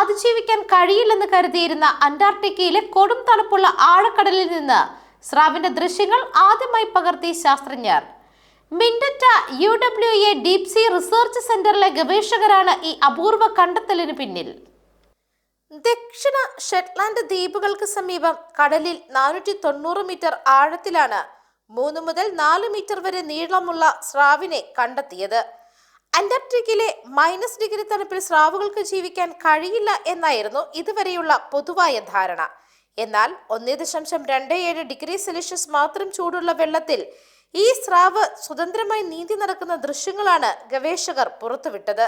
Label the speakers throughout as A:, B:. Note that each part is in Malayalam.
A: അതിജീവിക്കാൻ കഴിയില്ലെന്ന് കരുതിയിരുന്ന അന്റാർട്ടിക്കയിലെ കൊടും തണുപ്പുള്ള ആഴക്കടലിൽ നിന്ന് സ്രാവിന്റെ ദൃശ്യങ്ങൾ ആദ്യമായി പകർത്തി ശാസ്ത്രജ്ഞർ. Minderoo U W A deep sea research സെന്ററിലെ ഗവേഷകരാണ് ഈ അപൂർവ കണ്ടെത്തലിന് പിന്നിൽ. ദക്ഷിണ ഷെറ്റ്ലാൻഡ് ദ്വീപുകൾക്ക് സമീപം കടലിൽ നാനൂറ്റി തൊണ്ണൂറ് മീറ്റർ ആഴത്തിലാണ് മൂന്ന് മുതൽ നാല് മീറ്റർ വരെ നീളമുള്ള സ്രാവിനെ കണ്ടെത്തിയത്. അന്റാർട്ടിക്കയിലെ മൈനസ് ഡിഗ്രി തണുപ്പിൽ സ്രാവുകൾക്ക് ജീവിക്കാൻ കഴിയില്ല എന്നായിരുന്നു ഇതുവരെയുള്ള പൊതുവായ ധാരണ. എന്നാൽ ഒന്നേ ദശാംശം രണ്ട് ഏഴ് ഡിഗ്രി സെൽഷ്യസ് മാത്രം ചൂടുള്ള വെള്ളത്തിൽ ഈ സ്രാവ് സ്വതന്ത്രമായി നീന്തി നടക്കുന്ന ദൃശ്യങ്ങളാണ് ഗവേഷകർ പുറത്തുവിട്ടത്.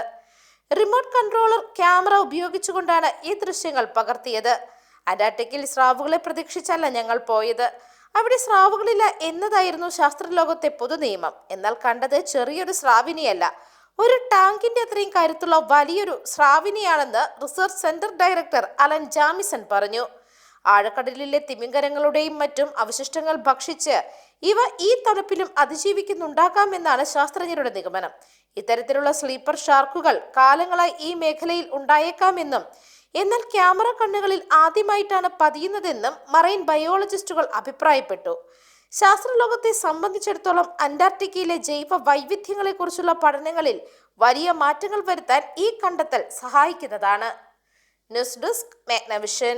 A: റിമോട്ട് കൺട്രോളർ ക്യാമറ ഉപയോഗിച്ചുകൊണ്ടാണ് ഈ ദൃശ്യങ്ങൾ പകർത്തിയത്. അന്റാർട്ടിക്കയിൽ സ്രാവുകളെ പ്രതീക്ഷിച്ചല്ല ഞങ്ങൾ പോയത്. അവിടെ സ്രാവുകളില്ല എന്നതായിരുന്നു ശാസ്ത്രലോകത്തെ പൊതുനിയമം. എന്നാൽ കണ്ടത് ചെറിയൊരു സ്രാവിനെയല്ല ഒരു ടാങ്കിന്റെ അത്രയും കരുത്തുള്ള വലിയൊരു സ്രാവിനെയാണെന്ന് research centre director Alan Jamieson പറഞ്ഞു. ആഴക്കടലിലെ തിമിങ്കരങ്ങളുടെയും മറ്റും അവശിഷ്ടങ്ങൾ ഭക്ഷിച്ച് ഇവ ഈ തണുപ്പിലും അതിജീവിക്കുന്നുണ്ടാകാമെന്നാണ് ശാസ്ത്രജ്ഞരുടെ നിഗമനം. ഇത്തരത്തിലുള്ള സ്ലീപ്പർ ഷാർക്കുകൾ കാലങ്ങളായി ഈ മേഖലയിൽ ഉണ്ടായേക്കാമെന്നും എന്നാൽ ക്യാമറ കണ്ണുകളിൽ ആദ്യമായിട്ടാണ് പതിയുന്നതെന്നും മറൈൻ ബയോളജിസ്റ്റുകൾ അഭിപ്രായപ്പെട്ടു. ശാസ്ത്രലോകത്തെ സംബന്ധിച്ചിടത്തോളം അന്റാർട്ടിക്കയിലെ ജൈവ വൈവിധ്യങ്ങളെക്കുറിച്ചുള്ള പഠനങ്ങളിൽ വലിയ മാറ്റങ്ങൾ വരുത്താൻ ഈ കണ്ടെത്തൽ സഹായിക്കുന്നതാണ്. News desk Magnavision